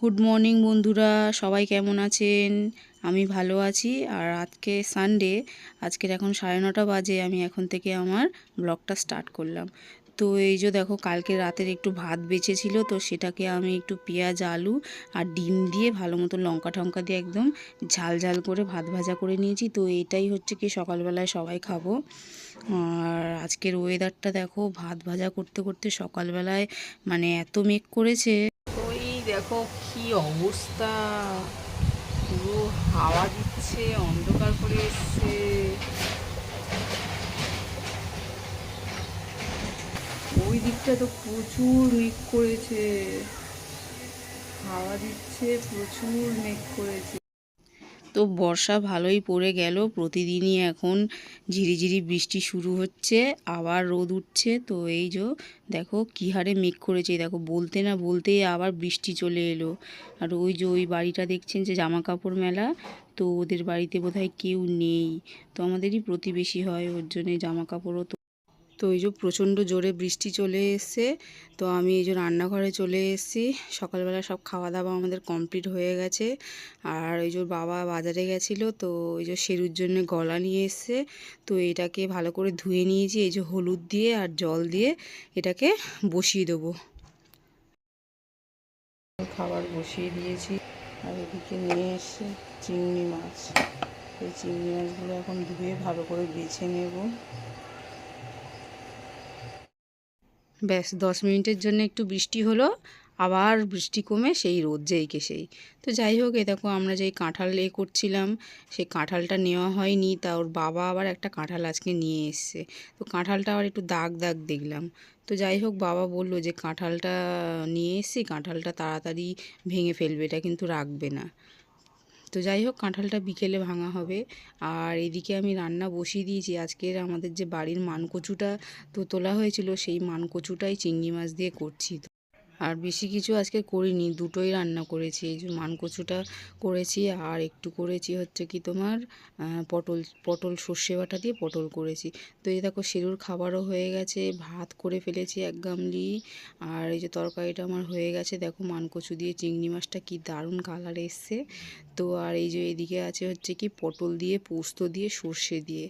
Good morning বন্ধুরা। সবাই কেমন আছেন? আমি ভালো আছি। আর আজকে সানডে আজকের এখন সাড়ে নটা বাজে, আমি এখন থেকে আমার ব্লগটা স্টার্ট করলাম। তো এই যে দেখো, কালকে রাতের একটু ভাত বেঁচেছিল, তো সেটাকে আমি একটু পেঁয়াজ, আলু আর ডিম দিয়ে ভালো মতো লঙ্কা টঙ্কা দিয়ে একদম ঝাল ঝাল করে ভাত ভাজা করে নিয়েছি। তো এটাই হচ্ছে কি সকালবেলায় সবাই খাব। আর আজকের ওয়েদারটা দেখো, ভাত ভাজা করতে করতে সকালবেলায় মানে এত মেঘ করেছে। দেখো কি অবস্থা। পুরো হাওয়া দিচ্ছে, অন্ধকার করে এসছে। ওই দিকটা তো প্রচুর মেঘ করেছে। হাওয়া দিচ্ছে, প্রচুর মেঘ করেছে। তো বর্ষা ভালোই পড়ে গেল। প্রতিদিনই এখন ঝিরিঝিরি বৃষ্টি শুরু হচ্ছে, আবার রোদ উঠছে। তো এই যে দেখো কী হারে মেঘ করেছে, দেখো বলতে না বলতেই আবার বৃষ্টি চলে এলো। আর ওই যে ওই বাড়িটা দেখছেন যে জামা কাপড় মেলা, তো ওদের বাড়িতে বোধহয় কেউ নেই। তো আমাদেরই প্রতিবেশী হয়, ওর জন্যে জামা কাপড়ও তো এই যে প্রচণ্ড জোরে বৃষ্টি চলে এসছে, তো আমি এই যে রান্নাঘরে চলে এসেছি। সকালবেলা সব খাওয়া দাওয়া আমাদের কমপ্লিট হয়ে গেছে। আর ওই যে বাবা বাজারে গেছিল, তো ওই যে সেরুর জন্য গলা নিয়ে এসছে। তো এটাকে ভালো করে ধুয়ে নিয়েছি, এই যে হলুদ দিয়ে আর জল দিয়ে এটাকে বসিয়ে দেবো। খাবার বসিয়ে দিয়েছি। আর এদিকে নিয়ে এসছে চিংড়ি মাছ। এই চিংড়ি মাছগুলো এখন ধুয়ে ভালো করে বেছে নেব। ব্যাস, দশ মিনিটের জন্য একটু বৃষ্টি হলো, আবার বৃষ্টি কমে সেই রোদ যেইকে সেই। তো যাই হোক, এ দেখো আমরা যেই কাঁঠাল এ করছিলাম, সেই কাঁঠালটা নেওয়া হয়নি, তা ওর বাবা আবার একটা কাঁঠাল আজকে নিয়ে এসছে। তো কাঁঠালটা আবার একটু দাগ দাগ দেখলাম। তো যাই হোক, বাবা বলল যে কাঁঠালটা নিয়ে এসছি, কাঁঠালটা তাড়াতাড়ি ভেঙে ফেলবে, এটা কিন্তু রাখবে না। তো যাই হোক, কাঁঠালটা বিকেলে ভাঙা হবে। আর এদিকে আমি রান্না বসিয়ে দিয়েছি। আজকের আমাদের যে বাড়ির মানকচুটা তো তোলা হয়েছিল, সেই মানকচুটাই চিংড়ি মাছ দিয়ে করছি। আর বেশি কিছু আজকে করিনি, দুটোই রান্না করেছি। এই যে মানকচুটা করেছি আর একটু করেছি হচ্ছে কি তোমার পটল পটল সর্ষে বাটা দিয়ে পটল করেছি। তো এই দেখো সেরুর খাবারও হয়ে গেছে, ভাত করে ফেলেছি এক গামলি। আর এই যে তরকারিটা আমার হয়ে গেছে, দেখো মানকচু দিয়ে চিংড়ি মাছটা কি দারুণ কালার এসছে। তো আর এই যে এদিকে আছে হচ্ছে কি পটল দিয়ে পোস্ত দিয়ে সর্ষে দিয়ে।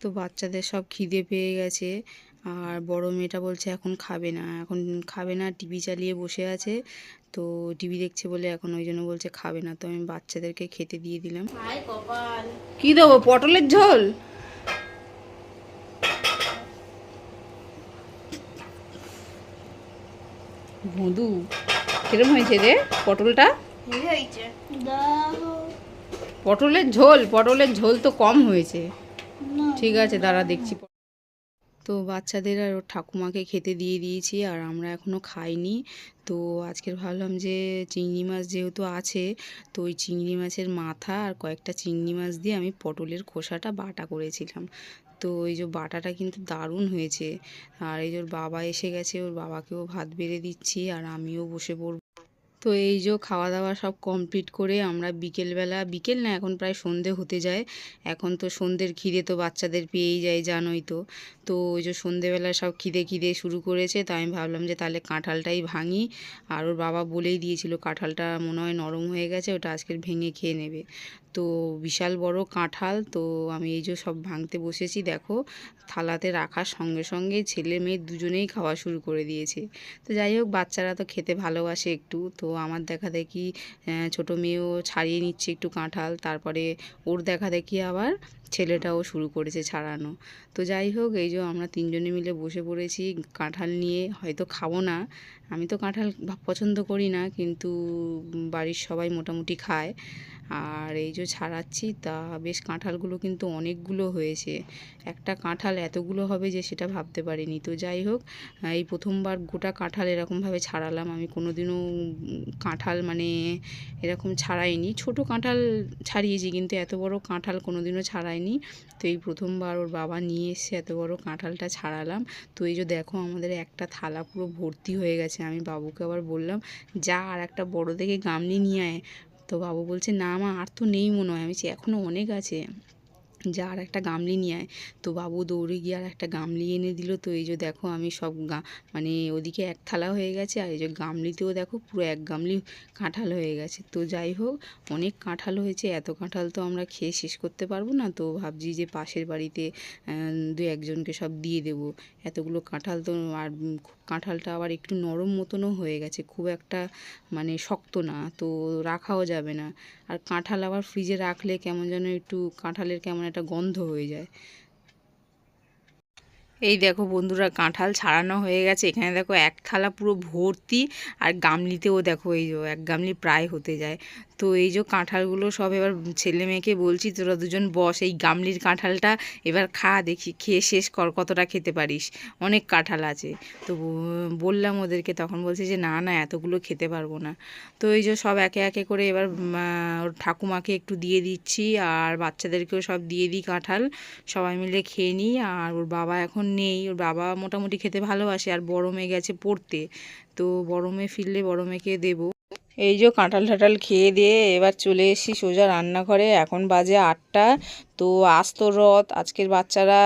তো বাচ্চাদের সব খিদে পেয়ে গেছে। আর বড় মেয়েটা বলছে এখন খাবে না। এখন খাবে না টিভি চালিয়ে বসে আছে। তো টিভি দেখছে বলে এখন ওই জন্য বলছে খাবে না। তো আমি বাচ্চাদেরকে খেতে দিয়ে দিলাম। কি দেবো পটলের ঝোল? মধু কিরম হয়েছে রে পটলটা? পটলের ঝোল পটলের ঝোল তো কম হয়েছে। ঠিক আছে, দাঁড়া, দেখছি তো বাচ্চাদের আর ওর ঠাকুমাকে খেতে দিয়ে দিয়েছি, আর আমরা এখনও খাইনি। তো আজকের ভাবলাম যে চিংড়ি মাছ যেহেতু আছে, তো ওই চিংড়ি মাছের মাথা আর কয়েকটা চিংড়ি মাছ দিয়ে আমি পটলের খোসাটা বাটা করেছিলাম। তো এই যে বাটাটা কিন্তু দারুণ হয়েছে। আর এই যে ওর বাবা এসে গেছে, ওর বাবাকেও ভাত বেড়ে দিচ্ছি, আর আমিও বসে পড়ব। তো এই যে খাওয়া দাওয়া সব কমপ্লিট করে আমরা বিকেলবেলা, বিকেল না এখন প্রায় সন্ধে হতে যায়। এখন তো সন্ধ্যের খিদে তো বাচ্চাদের পেয়েই যায়, জানোই তো। তো ওই যে সন্ধেবেলা সব খিদে খিদে শুরু করেছে, তাই আমি ভাবলাম যে তাহলে কাঁঠালটাই ভাঙি। আর ওর বাবা বলেই দিয়েছিল, কাঁঠালটা মনে হয় নরম হয়ে গেছে, ওটা আজকের ভেঙে খেয়ে নেবে। তো বিশাল বড় কাঁঠাল, তো আমি এই যে সব ভাঙতে বসেছি, দেখো। থালাতে রাখার সঙ্গে সঙ্গে ছেলে মেয়ে দুজনেই খাওয়া শুরু করে দিয়েছে। তো যাই হোক, বাচ্চারা তো খেতে ভালোবাসে একটু। তো আমার দেখা দেখি ছোটো মেয়েও ছাড়িয়ে নিচ্ছে একটু কাঁঠাল। তারপরে ওর দেখা দেখি আবার ছেলেটাও শুরু করেছে ছাড়ানো। তো যাই হোক, এই যে আমরা তিনজনে মিলে বসে পড়েছি কাঁঠাল নিয়ে। হয়তো খাব না। আমি তো কাঁঠাল পছন্দ করি না, কিন্তু বাড়ির সবাই মোটামুটি খায়। আর এই যে ছাড়াচ্ছি, তা বেশ কাঁঠালগুলো কিন্তু অনেকগুলো হয়েছে। একটা কাঁঠাল এতগুলো হবে যে সেটা ভাবতে পারিনি। তো যাই হোক এই প্রথমবার গোটা কাঁঠাল এরকমভাবে ছাড়ালাম। আমি কোনো দিনও কাঁঠাল মানে এরকম ছাড়াইনি। ছোট কাঁঠাল ছাড়িয়েছি কিন্তু এত বড় কাঁঠাল কোনো দিনও ছাড়াইনি। তো এই প্রথমবার ওর বাবা নিয়ে এসে এত বড় কাঁঠালটা ছাড়ালাম। তো এই যে দেখো, আমাদের একটা থালা পুরো ভর্তি হয়ে গেছে। আমি বাবুকে আবার বললাম, যা আর একটা বড় দেখে গামলি নিয়ে আয়। তো বাবু বলছে, না মা, আর তো নেই মনে হয়। আমি বলছি এখনও অনেক আছে। যা আর একটা গামলি নিয়ে আয়। তো বাবু দৌড়ে গিয়ে আর একটা গামলি এনে দিল। তো এই যে দেখো আমি সব গা মানে ওদিকে এক থালা হয়ে গেছে আর এই যে গামলিতেও দেখো পুরো এক গামলি কাঁঠাল হয়ে গেছে। তো যাই হোক, অনেক কাঁঠাল হয়েছে, এত কাঁঠাল তো আমরা খেয়ে শেষ করতে পারব না। তো ভাবছি যে পাশের বাড়িতে দু একজনকে সব দিয়ে দেবো। এতগুলো কাঁঠাল তো, আর কাঁঠালটা আবার একটু নরম মতনও হয়ে গেছে, খুব একটা মানে শক্ত না। তো রাখাও যাবে না। আর কাঁঠাল আবার ফ্রিজে রাখলে কেমন যেন একটু, কাঁঠালের কেমন একটা গন্ধ হয়ে যায়। এই দেখো বন্ধুরা, কাঁঠাল ছাড়ানো হয়ে গেছে। এখানে দেখো এক থালা পুরো ভর্তি, আর গামলিতেও দেখো এই এক গামলি প্রায় হতে যায়। তো এই যে কাঁঠালগুলো সব এবার ছেলে মেয়েকে বলছি, তোরা দুজন বস, এই গামলির কাঁঠালটা এবার খা, দেখি খেয়ে শেষ কর, কতটা খেতে পারিস। অনেক কাঁঠাল আছে। তো বললাম ওদেরকে, তখন বলছে যে, না না, এতগুলো খেতে পারব না। তো এই যে সব একে একে করে এবার ওর ঠাকুমাকে একটু দিয়ে দিচ্ছি, আর বাচ্চাদেরকেও সব দিয়ে দিই কাঁঠাল। সবাই মিলে খেয়ে নিই, আর ওর বাবা এখন নেই। ওর বাবা মোটামুটি খেতে ভালোবাসে, আর বড় মেয়ে গেছে পড়তে। তো বড় মেয়ে ফিরলে বড় মেয়েকে দেবো। এই যে কাঁঠাল ঠাটাল খেয়ে দিয়ে এবার চলে এসেছি সোজা রান্নাঘরে। এখন বাজে আটটা। তো আজ তো রথ, আজকের বাচ্চারা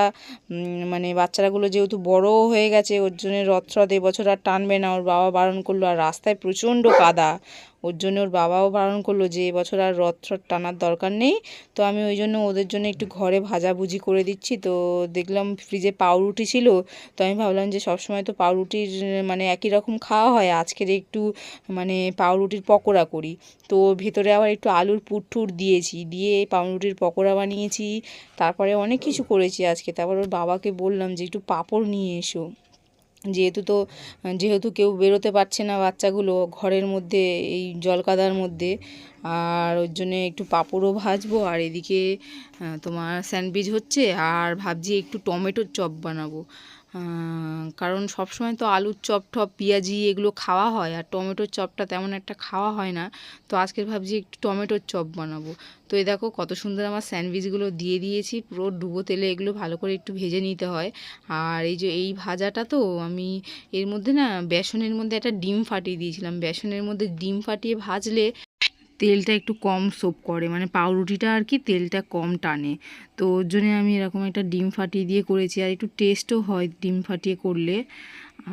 মানে বাচ্চারাগুলো যেহেতু বড়ও হয়ে গেছে, ওর জন্য রথ রথ এবছর আর টানবে না, ওর বাবা বারণ করল। আর রাস্তায় প্রচণ্ড কাদা, ওর জন্য ওর বাবাও বারণ করল যে এবছর আর রথ রথ টানার দরকার নেই। তো আমি ওই জন্য ওদের জন্য একটু ঘরে ভাজাভুজি করে দিচ্ছি। তো দেখলাম ফ্রিজে পাউরুটি ছিল, তো আমি ভাবলাম যে সবসময় তো পাউরুটির মানে একই রকম খাওয়া হয়, আজকের একটু মানে পাউরুটির পকোড়া করি। তো ভেতরে আবার একটু আলুর পুর টুর দিয়েছি, দিয়ে পাউরুটির পকোড়া বানিয়েছি। তারপরে অনেক কিছু করেছি আজকে। তারপর ওর বাবাকে বললাম যে, একটু পাপড় নিয়ে এসো। যেহেতু তো, যেহেতু কেউ বেরোতে পারছে না বাচ্চাগুলো ঘরের মধ্যে, এই জলকাদার মধ্যে, আর ওর জন্য একটু পাপড়ও ভাজবো, আর এদিকে তোমার স্যান্ডউইচ হচ্ছে, আর ভাবছি একটু টমেটোর চপ বানাবো। কারণ সবসময় তো আলুর চপ টপ, পেঁয়াজি এগুলো খাওয়া হয় আর টমেটোর চপটা তেমন একটা খাওয়া হয় না। তো আজকে ভাবছি একটু টমেটোর চপ বানাবো। তো এই দেখো কত সুন্দর আমার স্যান্ডউইচগুলো দিয়ে দিয়েছি, পুরো ডুবো তেলে এগুলো ভালো করে একটু ভেজে নিতে হয়। আর এই যে এই ভাজাটা তো আমি এর মধ্যে না বেসনের মধ্যে একটা ডিম ফাটিয়ে দিয়েছিলাম। বেসনের মধ্যে ডিম ফাটিয়ে ভাজলে তেলটা একটু কম সোপ করে মানে পাউরুটিটা আর কি তেলটা কম টানে। তো ওর জন্যে আমি এরকম একটা ডিম ফাটিয়ে দিয়ে করেছি, আর একটু টেস্টও হয় ডিম ফাটিয়ে করলে।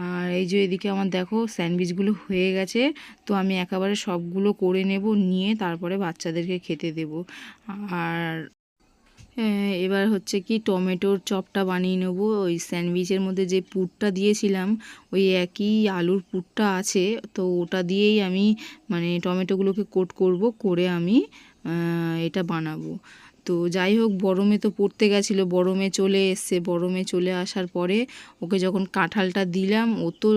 আর এই যে এদিকে আমার দেখো স্যান্ডউইচগুলো হয়ে গেছে, তো আমি একেবারে সবগুলো করে নেব, নিয়ে তারপরে বাচ্চাদেরকে খেতে দেব। আর এবার হচ্ছে কি টমেটোর চপটা বানিয়ে নেব। ওই স্যান্ডউইচের মধ্যে যে পুরটা দিয়েছিলাম, ওই একই আলুর পুরটা আছে। তো ওটা দিয়েই আমি মানে টমেটোগুলোকে কোট করব, করে আমি এটা বানাবো। তো যাই হোক, বরমে তো পড়তে গেছিল। বরমে চলে এসছে। বড় মেয়ে চলে আসার পরে ওকে যখন কাঁঠালটা দিলাম, ও তো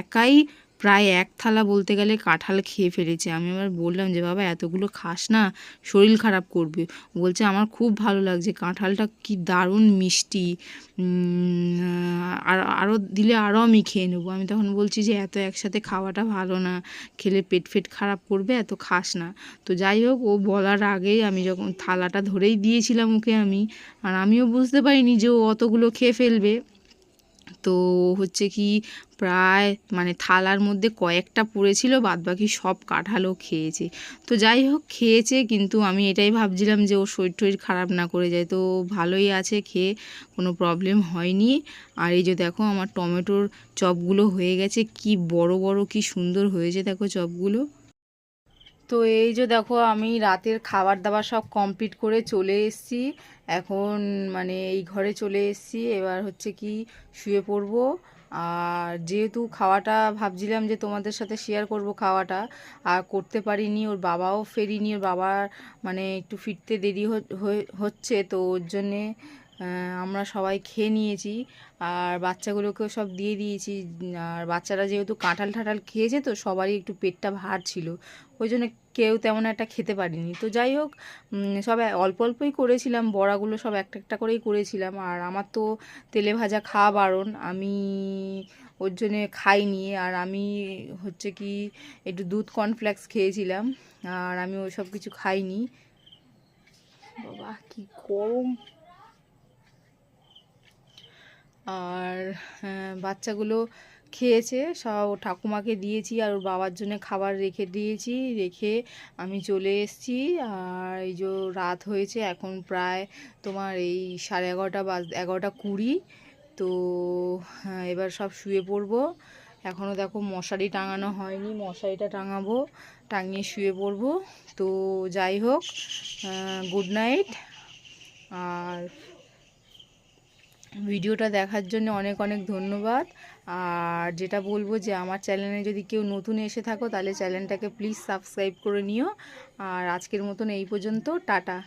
একাই প্রায় এক থালা বলতে গেলে কাঁঠাল খেয়ে ফেলেছে। আমি আবার বললাম যে, বাবা, এতগুলো খাস না, শরীর খারাপ করবে। বলছে, আমার খুব ভালো লাগছে, কাঁঠালটা কি দারুণ মিষ্টি। আর আরও দিলে আরও আমি খেয়ে নেব। আমি তখন বলছি যে, এত একসাথে খাওয়াটা ভালো না, খেলে পেট ফেট খারাপ করবে, এত খাস না। তো যাই হোক, ও বলার আগেই আমি যখন থালাটা ধরেই দিয়েছিলাম ওকে আমি, আর আমিও বুঝতে পারিনি যে ও অতগুলো খেয়ে ফেলবে। তো হচ্ছে কি প্রায় মানে থালার মধ্যে কয়েকটা পড়েছিল বাদ বাকি সব কাঁঠালও খেয়েছে। তো যাই হোক, খেয়েছে কিন্তু আমি এটাই ভাবছিলাম যে ও শরীর টরীর খারাপ না করে যায়। তো ভালোই আছে খেয়ে, কোনো প্রবলেম হয়নি। আর এই যে দেখো আমার টমেটোর চপগুলো হয়ে গেছে, কি বড় বড়, কি সুন্দর হয়েছে দেখো চপগুলো। তো এই যে দেখো, আমি রাতের খাবার দাবার সব কমপ্লিট করে চলে এসেছি। এখন মানে এই ঘরে চলে এসেছি। এবার হচ্ছে কি, শুয়ে পড়ব। আর যেহেতু খাওয়াটা ভাবছিলাম যে তোমাদের সাথে শেয়ার করব খাওয়াটা, আর করতে পারিনি, ওর বাবাও ফেরিনি, ওর বাবার মানে একটু ফিরতে দেরি হচ্ছে, তো ওর জন্যে আমরা সবাই খেয়ে নিয়েছি। আর বাচ্চাগুলোকেও সব দিয়ে দিয়েছি। আর বাচ্চারা যেহেতু কাঁঠাল ঠাঠাল খেয়েছে, তো সবারই একটু পেটটা ভার ছিল। ওই জন্য কেউ তেমন একটা খেতে পারিনি। তো যাই হোক সব অল্প অল্পই করেছিলাম, বড়াগুলো সব একটা একটা করেই করেছিলাম। আর আমার তো তেলে ভাজা খাওয়া বারণ, আমি ওর জন্যে খাইনি। আর আমি হচ্ছে কি, একটু দুধ কর্নফ্লেক্স খেয়েছিলাম, আর আমি ওই সব কিছু খাইনি। বাবা, কি গরম! আর হ্যাঁ, বাচ্চাগুলো খেয়েছে। সব ঠাকুমাকে দিয়েছি আর ওর বাবার জন্য খাবার রেখে দিয়েছি। রেখে আমি চলে এসেছি। আর এই যে রাত হয়েছে এখন প্রায় তোমার এই সাড়ে এগারোটা বাজ এগারোটা কুড়ি। তো হ্যাঁ, এবার সব শুয়ে পড়ব। এখনও দেখো মশারি টাঙানো হয়নি মশারিটা টাঙাবো টাঙিয়ে শুয়ে পড়ব। তো যাই হোক গুড নাইট আর ভিডিওটা দেখার জন্য অনেক অনেক ধন্যবাদ। আর যেটা বলব যে আমার চ্যানেলে যদি কেউ নতুন এসে থাকো, তাহলে চ্যানেলটাকে প্লিজ সাবস্ক্রাইব করে নিও। আর আজকের মতন এই পর্যন্ত, টাটা।